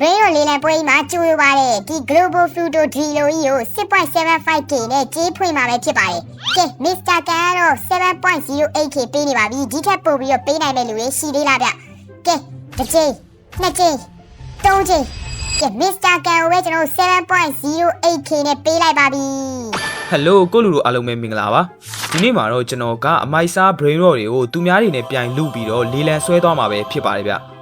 ဘရင်းတို့လေးလံပွဲကြီးမှာကျိုးရပါတယ်ဒီ Global Fluto Drilo ကြီးကို 6.75k နဲ့ကြေးဖွင့်မှာပဲဖြစ်ပါတယ်ကဲ Mr. Kan ကတော့ 7.08k ပေးနေပါပြီဒီထက်ပိုပြီးတော့ပေးနိုင်မယ့်လူတွေရှိသေးလားဗျကဲတစ်ချိန်နှစ်ချိန်သုံးချိန်ကဲ Mr. Kan ကိုပဲကျွန်တော်တို့ 7.08k နဲ့ပေးလိုက်ပါပြီဟယ်လိုကိုလူတို့အားလုံးပဲမင်္ဂလာပါဒီနေ့မှာတော့ကျွန်တော်ကအမိုက်စား brain rot တွေကိုသူများတွေနဲ့ပြိုင်လူပြီးတော့လေလံဆွဲသွားမှာပဲဖြစ်ပါတယ်ဗျ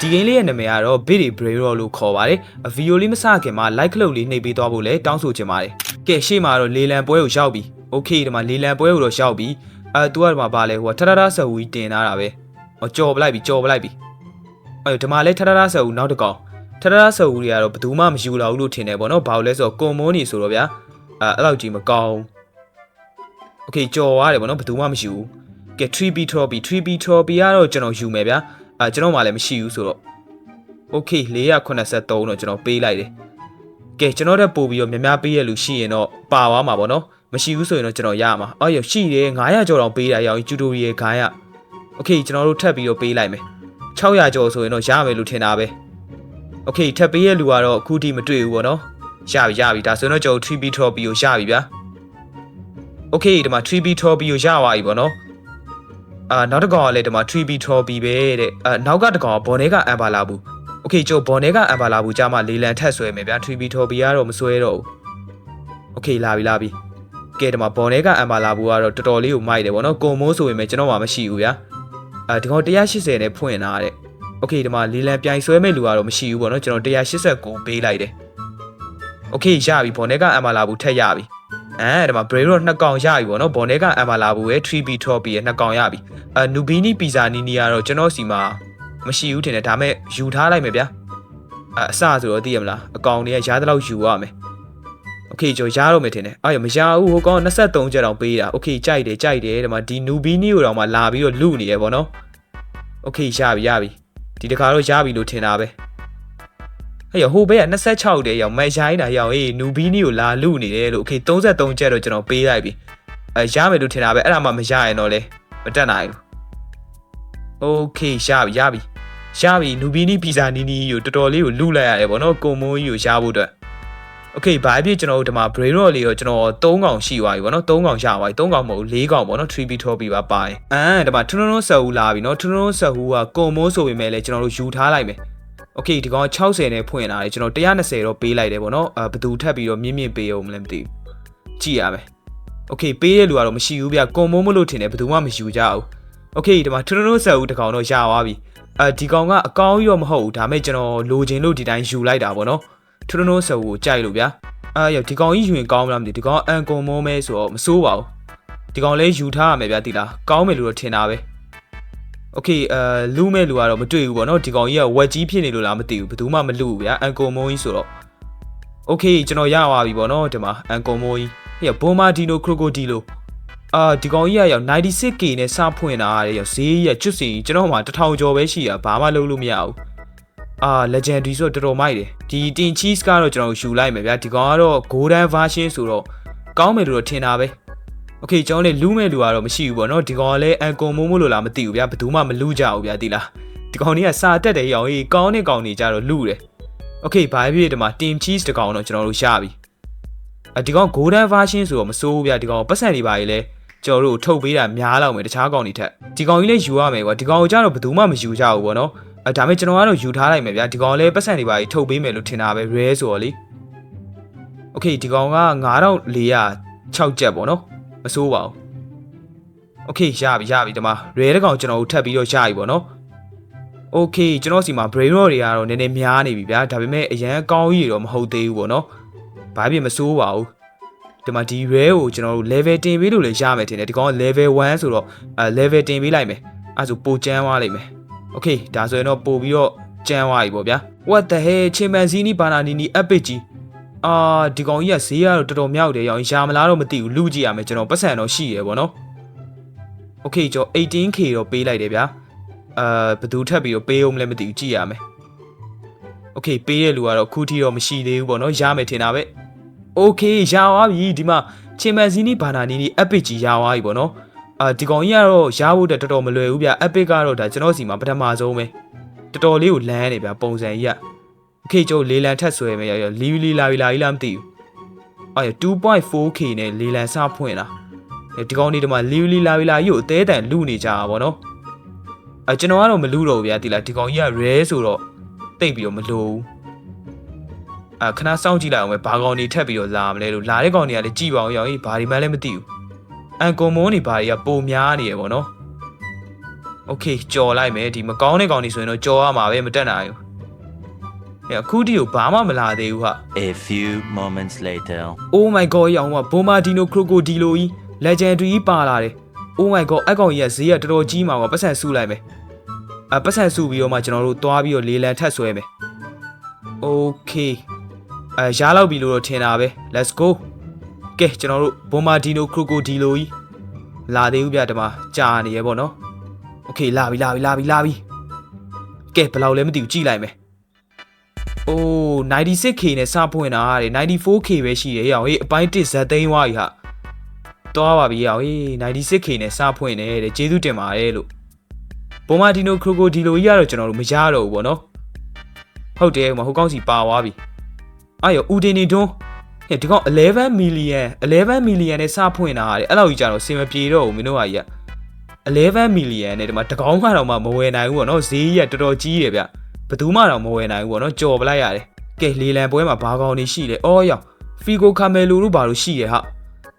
ဒီဂိမ်းလေးရဲ့နာမည်ကတော့ Bit Brain Rot လို့ခေါ်ပါတယ်ဗီဒီယိုလေးမစခင်မှာ like လုပ်လေးနှိပ်ပေးသွားဖို့လည်းတောင်းဆိုချင်ပါတယ်ကဲရှေ့မှာတော့လေလံပွဲကိုရောက်ပြီ okay ဒီမှာလေလံပွဲကိုတော့ရောက်ပြီအဲသူကဒီမှာပါလဲဟိုထထထဆဝီတင်ထားတာပဲဟောကြော်ပလိုက်ပြီကြော်ပလိုက်ပြီအဲဒီမှာလဲထထထဆဝီနောက်တစ်ကောင်ထထထဆဝီတွေကတော့ဘယ်သူမှမယူလာဘူးလို့ထင်တယ်ပေါ့နော်ဘာလို့လဲဆိုတော့ကွန်မွန်နေဆိုတော့ဗျာအဲအဲ့လောက်ကြီးမကောင်း โอเคကြော်ရတယ်ဗောနော်ဘယ်သူမှမရှိဘူးကဲ 3B trophy 3B trophy ကတော့ကျွန်တော်ယူမယ်ဗျာ အဲကျွန်တော်မှလည်းမရှိဘူးဆိုတော့ okay 483တော့ကျွန်တော်ပေးလိုက်တယ်ကဲကျွန်တော်တက်ပို့ပြီးတော့များများပေးရလူရှိရင်တော့ပါသွားမှာပေါ့နော်မရှိဘူးဆိုရင်တော့ကျွန်တော်ရမှာအော်ရရှိတယ်900ကျော်တောင်ပေးတာရအောင် tutorial ခိုင်းရ okay ကျွန်တော်တို့ထပ်ပြီးတော့ပေးလိုက်မယ်600ကျော်ဆိုရင်တော့ရမယ်လို့ထင်တာပဲ okay ထပ်ပေးရလူကတော့အခုထိမတွေ့ဘူးပေါ့နော်ရပြီရပြီဒါဆိုရင်တော့ကျွန်တော် 3B trophy ကိုရပြီဗျာ okay ဒီမှာ 3B trophy ကိုရပါပြီပေါ့နော် အာနောက်တစ်ကောင်ကလည်းဒီမှာ 3B trophy ပဲတဲ့အာနောက်ကတစ်ကောင်ကဘော်နဲကအမ်ဘာလာဘူးโอเคကျိုးဘော်နဲကအမ်ဘာလာဘူးကြာမှလေလံထက်ဆွဲမယ်ဗျာ 3B trophy ကတော့မဆွဲတော့ဘူးโอเคလာပြီလာပြီကဲဒီမှာဘော်နဲကအမ်ဘာလာဘူးကတော့တော်တော်လေးကိုမိုက်တယ်ဗောနော်ကုံမိုးဆိုရင်လည်းကျွန်တော်မှမရှိဘူးဗျာအာဒီကောင်180နဲ့ဖွင့်လာတဲ့โอเคဒီမှာလေလံပြိုင်ဆွဲမဲ့လူကတော့မရှိဘူးဗောနော်ကျွန်တော်189ပေးလိုက်တယ်โอเคရပြီဘော်နဲကအမ်ဘာလာဘူးထက်ရပြီ အဲဒီမှာ brain rot နှစ်ကောင်ရပြီပေါ့နော်ဘော်နဲကအမ်ဘာလာဘူးရဲ့ 3B trophy ရဲ့နှစ်ကောင်ရပြီအဲနူဘီနီပီဇာနီနီကတော့ကျွန်တော်စီမှာမရှိဘူးထင်တယ်ဒါမဲ့ယူထားလိုက်မယ်ဗျာအဲအစဆိုတော့သိရမလားအကောင်တွေကရားတဲ့လောက်ယူရမယ်โอเคကျွန်တော်ရားတော့မယ်ထင်တယ်အဲ့ရမရဘူးဟိုကောင်23ချက်တောင်ပေးတာโอเคကြိုက်တယ်ကြိုက်တယ်ဒီမှာဒီနူဘီနီကိုတောင်မှလာပြီးတော့လူနေရပေါ့နော်โอเคရပြီရပြီဒီတခါတော့ရပြီလို့ထင်တာပဲ ဟဲ့ရဟိုဘက်က26တဲ့ရောက်မရိုင်းတာရောက်အေးနူဘီနီကိုလာလူနေတယ်လို့โอเค33ချက်တော့ကျွန်တော်ပေးလိုက်ပြီအဲရမယ်လို့ထင်တာပဲအဲ့ဒါမှမရရင်တော့လေမတက်နိုင်ဘူးโอเคရပြီရပြီရပြီနူဘီနီပီဇာနီနီကိုတော်တော်လေးကိုလူလိုက်ရတယ်ဗောနော်ကုံမိုးကြီးကိုရဖို့အတွက်โอเคဘာဖြစ်ကျွန်တော်တို့ဒီမှာ brain rot လေးကိုကျွန်တော်3កောင်ရှိသွားပြီဗောနော်3កောင်ရသွားပြီ3កောင်မဟုတ်4កောင်ဗောနော် 3B ထောပြီးပါပါတယ်အမ်ဒီမှာထွန်းထွန်းဆက်ဟူလာပြီနော်ထွန်းထွန်းဆက်ဟူကကုံမိုးဆိုပေမဲ့လည်းကျွန်တော်တို့ယူထားလိုက်မယ် โอเคဒီကောင်60နဲ့ဖွင့်လာတယ်ကျွန်တော်120တော့ပေးလိုက်တယ်ဗောနော်အဲဘယ်သူထပ်ပြီးတော့မြင့်မြင့်ပေးအောင်မလဲမသိဘူးကြည့်ရမယ်โอเคပေးတဲ့လူကတော့မရှိဘူးဗျကွန်မိုးမလို့ထင်တယ်ဘယ်သူမှမယူကြဘူးโอเคဒီမှာထွန်းထွန်းဆက်ဦးတကောင်တော့ရသွားပြီအဲဒီကောင်ကအကောင်းကြီးတော့မဟုတ်ဘူးဒါမဲ့ကျွန်တော်လိုချင်လို့ဒီတိုင်းယူလိုက်တာဗောနော်ထွန်းထွန်းဆက်ဦးကိုကြိုက်လို့ဗျာအာရဒီကောင်ကြီးယူရင်ကောင်းမလားမသိဘူးဒီကောင်အန်ကွန်မိုးမဲဆိုတော့မစိုးပါဘူးဒီကောင်လေးယူထားရမယ်ဗျာတိလားကောင်းမယ်လို့တော့ထင်တာပဲ โอเคအဲလူမဲ့လူကတော့မတွေ့ဘူးပေါ့နော်ဒီကောင်ကြီးကဝက်ကြီးဖြစ်နေလို့လားမသိဘူးဘယ်သူမှမလူဘူးဗျာအန်ကိုမိုးကြီးဆိုတော့โอเคကျွန်တော်ရသွားပြီပေါ့နော်ဒီမှာအန်ကိုမိုးကြီးဟေ့ဘွန်မာဒီနိုခရိုကိုဒီလိုအာဒီကောင်ကြီးကရောက် 96k နဲ့စဖွင့်တာတဲ့ရောက်ဈေးရကျွတ်စီကျွန်တော်မှ1000ကျော်ပဲရှိတာဘာမှလုပ်လို့မရဘူးအာ legendary ဆိုတော့တော်တော်မိုက်တယ်ဒီ tin cheese ကတော့ကျွန်တော်ယူလိုက်မယ်ဗျာဒီကောင်ကတော့ golden version ဆိုတော့ကောင်းမယ်လို့တော့ထင်တာပဲ โอเคကျွန်တော်လည်းလူးမဲ့လူကတော့မရှိဘူးပေါ့နော်ဒီကောင်ကလည်းအန်ကွန်မိုးမိုးလို့လားမသိဘူးဗျာဘယ်သူမှမလူးကြဘူးဗျာဒီလားဒီကောင်ကြီးကစာတက်တယ်ရောင်ကြီးကောင်းနေကောင်းနေကြတော့လူးတယ်โอเคဘာဖြစ်ဖြစ်ဒီမှာ team cheese တကောင်တော့ကျွန်တော်တို့ရပြီအဒီကောင် golden version ဆိုတော့မစိုးဘူးဗျာဒီကောင်ပတ်စံတွေပါကြီးလဲကျွန်တော်တို့ထုတ်ပေးတာများလောက်မယ်တခြားကောင်တွေထက်ဒီကောင်ကြီးလည်းယူရမယ်ကွာဒီကောင်ကိုကြတော့ဘယ်သူမှမယူကြဘူးပေါ့နော်အဲဒါပေမဲ့ကျွန်တော်ကတော့ယူထားလိုက်မယ်ဗျာဒီကောင်လည်းပတ်စံတွေပါကြီးထုတ်ပေးမယ်လို့ထင်တာပဲ rare ဆိုတော့လေโอเคဒီကောင်က9406ချက်ပေါ့နော် မစိုးပါဘူးโอเคရပြီရပြီဒီမှာ rare တကောင်ကျွန်တော်တို့ထပ်ပြီးတော့ရပြီပေါ့နော်โอเคကျွန်တော်စီမှာ brain rot တွေကတော့နည်းနည်းများနေပြီဗျာဒါပေမဲ့အရန်ကောင်းကြီးတွေတော့မဟုတ်သေးဘူးပေါ့နော်ဘာဖြစ်မစိုးပါဘူးဒီမှာဒီ rare ကိုကျွန်တော်တို့ level တင်ပေးလို့လည်းရမယ်ထင်တယ်ဒီကောင်က level 1ဆိုတော့အဲ level တင်ပေးလိုက်မယ်အဲဆိုပိုကျန်းသွားလိမ့်မယ်โอเคဒါဆိုရင်တော့ပို့ပြီးတော့ကျန်းသွားပြီပေါ့ဗျာ what the hell ချင်ပန်စီနီဘာနာနီနီ epic ကြီး အာဒီကောင်ကြီးကဈေးကတော့တော်တော်မြောက်တယ်ရောင်ရှာမလားတော့မသိဘူးလူကြည့်ရမယ်ကျွန်တော်ပတ်စံတော့ရှိရယ်ပေါ့နော်โอเคကျွန်တော် 18k တော့ပေးလိုက်တယ်ဗျာအာဘယ်သူထပ်ပြီးတော့ပေးအောင်မလဲမသိဘူးကြည့်ရမယ်โอเคပေးတဲ့လူကတော့ခုထိတော့မရှိသေးဘူးပေါ့နော်ရမယ်ထင်တာပဲโอเคရသွားပြီဒီမှာချင်မန်စီနီဘာနာနီနီ epic ကြီးရသွားပြီပေါ့နော်အာဒီကောင်ကြီးကတော့ရဖို့တက်တော်တော်မလွယ်ဘူးဗျ epic ကတော့ဒါကျွန်တော်စီမှာပထမဆုံးပဲတော်တော်လေးကိုလမ်းနေဗျပုံစံကြီးက โอเคကျုပ်လေးလံထက်ဆွဲမယ်ရောရောလီလီလာလီလာလီလာမသိဘူးအဲ့ 2.4k နဲ့လေးလံစဖွင့်လာဒီကောင်လေးဒီမှာလီလီလာလီလာကြီးကိုအသေးတန်လူနေကြတာဗောနော်အဲကျွန်တော်ကတော့မလူတော့ဘူးဗျာဒီလားဒီကောင်ကြီးက rare ဆိုတော့တိတ်ပြီးတော့မလိုဘူးအာခဏစောင့်ကြည့်လိုက်အောင်ပဲဘာကောင်တွေထက်ပြီးတော့လာမလဲလို့လာတဲ့ကောင်တွေကလည်းကြည်ပါအောင်ရောင်ကြီးဘာဒီမှလည်းမသိဘူးအန်ကွန်မွန်နေဘာတွေကပုံများနေရဗောနော်โอเคကြော်လိုက်မယ်ဒီမကောင်းတဲ့ကောင်တွေဆိုရင်တော့ကြော်ရမှာပဲမတက်နိုင်ဘူးဟဲ့ အခုတီကိုဘာမှမလာသေးဘူးဟာ A few moments later. Oh my god ရောင်ကဘိုမာဒီနိုခရိုကိုဒီလိုကြီး legendary ကြီးပါလာတယ် Oh my god အကောင်ကြီးကဈေးကတော်တော်ကြီးမှာပါပတ်စံစုလိုက်မယ်အပတ်စံစုပြီးတော့မှကျွန်တော်တို့သွားပြီးတော့လေးလံထက်ဆွဲမယ် Okay အဲရှားလောက်ပြီလို့တော့ထင်တာပဲ Let's go ကဲကျွန်တော်တို့ဘိုမာဒီနိုခရိုကိုဒီလိုကြီးလာသေးဘူးဗျဒီမှာကြာနေရပေါ့နော် Okay လာပြီလာပြီလာပြီလာပြီကဲဘယ်လောက်လဲမသိဘူးကြည့်လိုက်မယ် အိုး 96k နဲ့စဖွင့်တာတဲ့ 94k ပဲရှိတယ်ရောင်ဟေးအပိုင်း1ဇက်သိန်းဝါကြီးဟာသွားပါပြီရောင်ဟေး 96k နဲ့စဖွင့်တယ်တဲ့ကျေးဇူးတင်ပါတယ်လို့ဘိုမာဒီနိုခရိုကိုဒီလိုကြီးကတော့ကျွန်တော်တို့မရတော့ဘူးဗောနော်ဟုတ်တယ်မဟုတ်ကောင်းစီပါသွားပြီအဲ့ရောဦးတင်နေတွန်းဟဲ့ဒီကောင်11 million 11 million နဲ့စဖွင့်တာတဲ့အဲ့လောက်ကြီးကြတော့စင်မပြေတော့ဘူးမင်းတို့ကကြီးက11 million နဲ့ဒီမှာတကောင်းမှတော့မှမဝယ်နိုင်ဘူးဗောနော်ဈေးကြီးကတော်တော်ကြီးတယ်ဗျ ဘယ်သူမှတော့မဝယ်နိုင်ဘူးပေါ့နော်ကြော်ပလိုက်ရတယ်ကဲလေလံပွဲမှာဘာကောင်နေရှိလဲအော်ရောင်ဖီကိုကာမယ်လိုတို့ဘာလို့ရှိရဟာ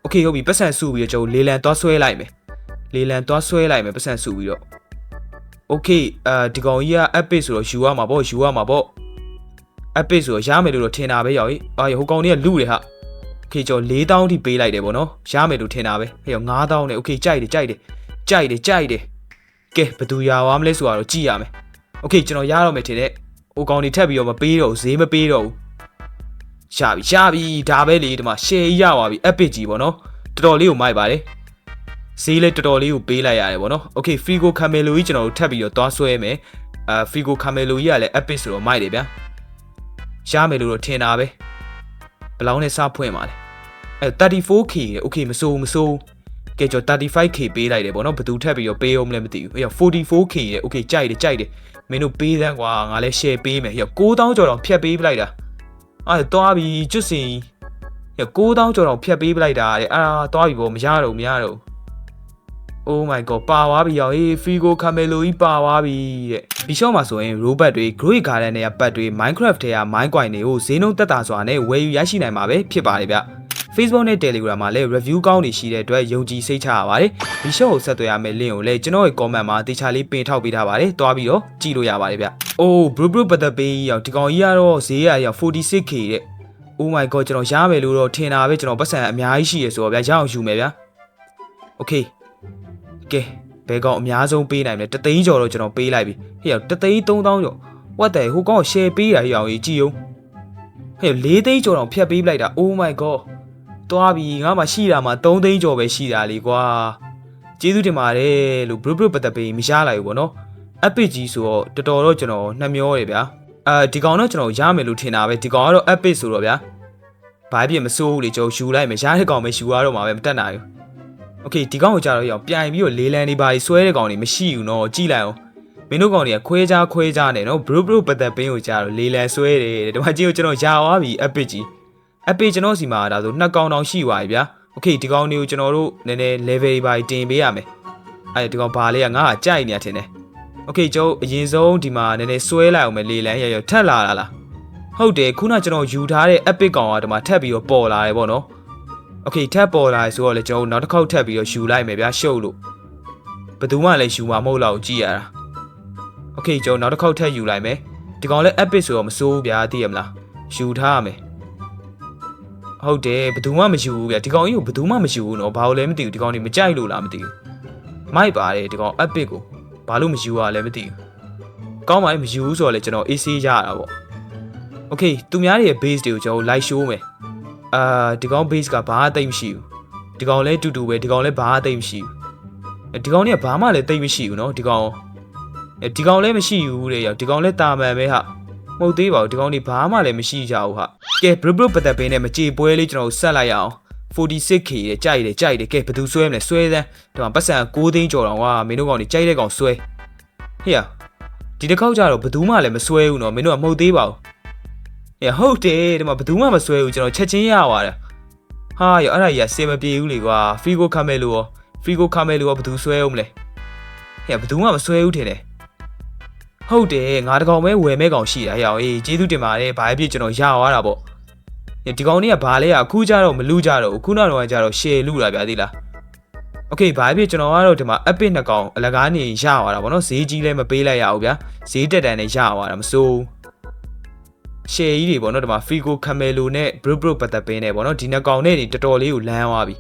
โอเคဟုတ်ပြီပတ်စံစုပြီးတော့ကျွန်တော်လေလံသွားဆွဲလိုက်မယ်လေလံသွားဆွဲလိုက်မယ်ပတ်စံစုပြီးတော့โอเคအာဒီကောင်ကြီးက epic ဆိုတော့ယူရမှာပေါ့ယူရမှာပေါ့ epic ဆိုတော့ရမယ်လို့တော့ထင်တာပဲရောင်ကြီးအာဟိုကောင်ကြီးကလူတယ်ဟာโอเคကျွန်တော်4000ထိပေးလိုက်တယ်ပေါ့နော်ရမယ်လို့ထင်တာပဲဟဲ့ရော9000နဲ့โอเคကြိုက်တယ်ကြိုက်တယ်ကြိုက်တယ်ကြိုက်တယ်ကဲဘယ်သူရသွားမလဲဆိုတာတော့ကြည့်ရမယ် โอเคကျွန်တော်ရတော့မယ်ထင်တယ်။ဟိုကောင်တွေထပ်ပြီးတော့မပေးတော့ဘူးဈေးမပေးတော့ဘူး။ရပြီရပြီဒါပဲလေဒီမှာ share ကြီးရပါပြီ epic ကြီးပေါ့နော်။တော်တော်လေးကိုမိုက်ပါတယ်။ဈေးလည်းတော်တော်လေးကိုပေးလိုက်ရတယ်ပေါ့နော်။ Okay Figo Camelo ကြီးကျွန်တော်တို့ထပ်ပြီးတော့သွားဆွဲမယ်။အာ Figo Camelo ကြီးကလည်း epic ဆိုတော့မိုက်တယ်ဗျာ။ရမယ်လို့တော့ထင်တာပဲ။ဘယ်လောက်နဲ့စဖွင့်ပါလဲ။အဲ 34k ရယ် okay မစိုးမစိုးကဲကျွန်တော် 35k ပေးလိုက်တယ်ပေါ့နော်ဘယ်သူထပ်ပြီးတော့ပေးအောင်မလဲမသိဘူး။အေး 44k ရယ် okay ကြိုက်တယ်ကြိုက်တယ် မင်းတို့ပေးသန်းကွာငါလည်း share ပေးမယ်ဟေ့9000ကျော်တော့ဖြတ်ပေးပလိုက်တာအဲ့သွားပြီကျွတ်စင်ဟေ့9000ကျော်တော့ဖြတ်ပေးပလိုက်တာတဲ့အာသွားပြီပေါ့မရတော့မရတော့ Oh my god ပါသွားပြီရောဟေး Figo Camelo ကြီးပါသွားပြီတဲ့ဒီရှော့မှာဆိုရင် robot တွေ Great Garden တွေကပတ်တွေ Minecraft တွေက Mine Coin တွေကိုဈေးနှုန်းတက်တာစွာနဲ့ဝယ်ယူရရှိနိုင်မှာပဲဖြစ်ပါတယ်ဗျ Facebook နဲ့ Telegram မှာလည်း review ကောင်းတွေရှိတဲ့အတွက်ယုံကြည်စိတ်ချရပါတယ်ဒီ show ကိုဆက်သွယ်ရမယ့် link ကိုလည်းကျွန်တော်ရဲ့ comment မှာတေချာလေးပင်ထောက်ပေးထားပါတယ်တွားပြီးတော့ကြည့်လို့ရပါတယ်ဗျ။ Oh bro bro ပတ်သက်ပေးရောက်ဒီကောင်ကြီးကတော့ဈေးရရောက် 46k တဲ့ Oh my god ကျွန်တော်ရမယ်လို့တော့ထင်တာပဲကျွန်တော်ပတ်စံအများကြီးရှိရဆိုတော့ဗျာရအောင်ယူမယ်ဗျာ Okay ကဲဘယ်ကောင်အများဆုံးပေးနိုင်မလဲတသိန်းကျော်တော့ကျွန်တော်ပေးလိုက်ပြီဟေ့ရောက်တသိန်း3000ကျော် what the ဟိုကောင် share ပေးရရအောင်ကြီးကြည့်အောင်ဟေ့၄သိန်းကျော်တော့ဖြတ်ပေးပလိုက်တာ Oh my god သွားပြီငါမှရှိတာမှ3သိန်းကျော်ပဲရှိတာလေကွာကျေးဇူးတင်ပါတယ်လို့ bro bro ပတ်သက်ပေးမရလိုက်ဘူးဗောနော် epic ကြီးဆိုတော့တော်တော်တော့ကျွန်တော်နှမျောတယ်ဗျာအာဒီကောင်တော့ကျွန်တော်ရမယ်လို့ထင်တာပဲဒီကောင်ကတော့ epic ဆိုတော့ဗျာဘာဖြစ်မစိုးဘူးလေကျွန်တော်ယူလိုက်မယ်ရတဲ့ကောင်ပဲယူရတော့မှာပဲမတက်နိုင်ဘူးโอเคဒီကောင်ကိုကြာတော့ရအောင်ပြိုင်ပြီးတော့လေးလံနေပါဆွဲတဲ့ကောင်တွေမရှိဘူးနော်ကြည့်လိုက်အောင်မင်းတို့ကောင်တွေကခွဲခြားခွဲခြားနေနော် bro bro ပတ်သက်ပင်းကိုကြာတော့လေးလံဆွဲတယ်တဲ့ဒီမှာကြည့်ကိုကျွန်တော်ယာသွားပြီ epic ကြီး အပေကျွန်တော်စီမှာဒါဆိုနှစ်ကောင်တောင်ရှိသွားပြီဗျာโอเคဒီကောင်တွေကိုကျွန်တော်တို့နည်းနည်း level တွေပါတင်ပေးရမယ်အဲ့ဒီကောင်ဘာလေးကငါကကြိုက်နေရထင်တယ်โอเคကျွန်တော်အရင်ဆုံးဒီမှာနည်းနည်းဆွဲလိုက်အောင်မယ်လေလန်းရရထက်လာတာလားဟုတ်တယ်ခုနကျွန်တော်ယူထားတဲ့ epic ကောင်ကဒီမှာထက်ပြီးတော့ပေါ်လာတယ်ပေါ့နော်โอเคထက်ပေါ်လာဆိုတော့လေကျွန်တော်နောက်တစ်ခေါက်ထက်ပြီးတော့ယူလိုက်မယ်ဗျာရှုပ်လို့ဘယ်သူမှလည်းယူမှာမဟုတ်တော့ကြည့်ရတာโอเคကျွန်တော်နောက်တစ်ခေါက်ထက်ယူလိုက်မယ်ဒီကောင်လည်း epic ဆိုတော့မစိုးဘူးဗျာသိရမလားယူထားရမယ် ဟုတ်တယ်ဘယ်သူမှမယူဘူးဗျဒီကောင်ကြီးကိုဘယ်သူမှမယူဘူးနော်ဘာလို့လဲမသိဘူးဒီကောင်ကြီးမကြိုက်လို့လားမသိဘူးမိုက်ပါတယ်ဒီကောင် epic ကိုဘာလို့မယူရလဲမသိဘူးကောင်းပါလေမယူဘူးဆိုတော့လေကျွန်တော် AC ရတာပေါ့ Okay သူများတွေရဲ့ base တွေကိုကျွန်တော် live show မယ်အာဒီကောင် base ကဘာအသိမ့်မရှိဘူးဒီကောင်လည်းတူတူပဲဒီကောင်လည်းဘာအသိမ့်မရှိဘူးဒီကောင်เนี่ยဘာမှလည်းသိမ့်မရှိဘူးနော်ဒီကောင်ဒီကောင်လည်းမရှိဘူးတဲ့ရောက်ဒီကောင်လည်းတာမန်ပဲဟာ မဟုတ်သေးပါဘူးဒီကောင်တွေဘာမှလည်းမရှိကြဘူးဟာကဲ bro bro ပတ်သက်ပင်းနဲ့မကြေပွဲလေးကျွန်တော်ဆက်လိုက်ရအောင် 46k တဲ့ကြိုက်တယ်ကြိုက်တယ်ကဲဘယ်သူဆွဲမလဲဆွဲစမ်းဒီမှာပတ်စံ6သိန်းကျော်တော့ကွာမင်းတို့ကောင်တွေကြိုက်တဲ့ကောင်ဆွဲဟေ့ရဒီတစ်ခေါက်ကျတော့ဘယ်သူမှလည်းမဆွဲဘူးနော်မင်းတို့ကမဟုတ်သေးပါဘူးဟဲ့ဟုတ်တယ်ဒီမှာဘယ်သူမှမဆွဲဘူးကျွန်တော်ချက်ချင်းရသွားတယ်ဟာရောအဲ့ဒါကြီးကစင်မပြေဘူးလေကွာဖရီကိုခမဲလို့ရောဖရီကိုခမဲလို့ရောဘယ်သူဆွဲအောင်မလဲဟဲ့ဘယ်သူမှမဆွဲဘူးထင်တယ် ဟုတ်တယ်ငါတကောင်ပဲဝယ်မဲကောင်ရှိတာဟဲ့အောင်အေးကျေးဇူးတင်ပါတယ်ဘာဖြစ်ကျွန်တော်ရသွားတာပေါ့ဟဲ့ဒီကောင်လေးကဘာလဲอ่ะအခုကြတော့မလူကြတော့ဘူးခုနောက်တော့ကြတော့ share လူတာဗျာသိလား โอเคဘာဖြစ်ကျွန်တော်ကတော့ဒီမှာ epic နှစ်ကောင်အလကားနေရသွားတာဗောနော်ဈေးကြီးလည်းမပေးလိုက်ရဘူးဗျာဈေးတက်တန်နဲ့ရသွားတာမစိုးရှယ်ကြီးတွေဗောနော်ဒီမှာ Figo Camelo နဲ့ Bro Bro ပတ်သက်ပင်းနဲ့ဗောနော်ဒီနှစ်ကောင်နဲ့နေတော်တော်လေးကိုလမ်းသွားပြီ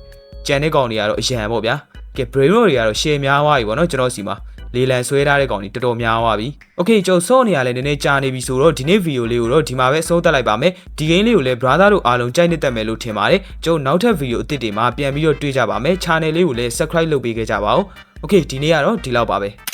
ကြံတဲ့ကောင်တွေကတော့အရန်ဗောဗျာကဲ Brain Rot တွေကတော့ရှယ်များသွားပြီဗောနော်ကျွန်တော်စီမှာ လေလံဆွဲထားတဲ့ကောင်တွေတော်တော်များသွားပြီ။ Okay ကျုပ်စော့နေရလဲနည်းနည်းကြာနေပြီဆိုတော့ဒီနေ့ဗီဒီယိုလေးကိုတော့ဒီမှာပဲအဆုံးသတ်လိုက်ပါမယ်။ဒီဂိမ်းလေးကိုလည်း brother တို့အားလုံးကြိုက်နှစ်သက်မယ်လို့ထင်ပါတယ်။ကျုပ်နောက်ထပ်ဗီဒီယိုအသစ်တွေမှာပြန်ပြီးတော့တွေ့ကြပါမယ်။ Channel လေးကိုလည်း subscribe လုပ်ပေးခဲ့ကြပါဦး။ Okay ဒီနေ့ကတော့ဒီလောက်ပါပဲ။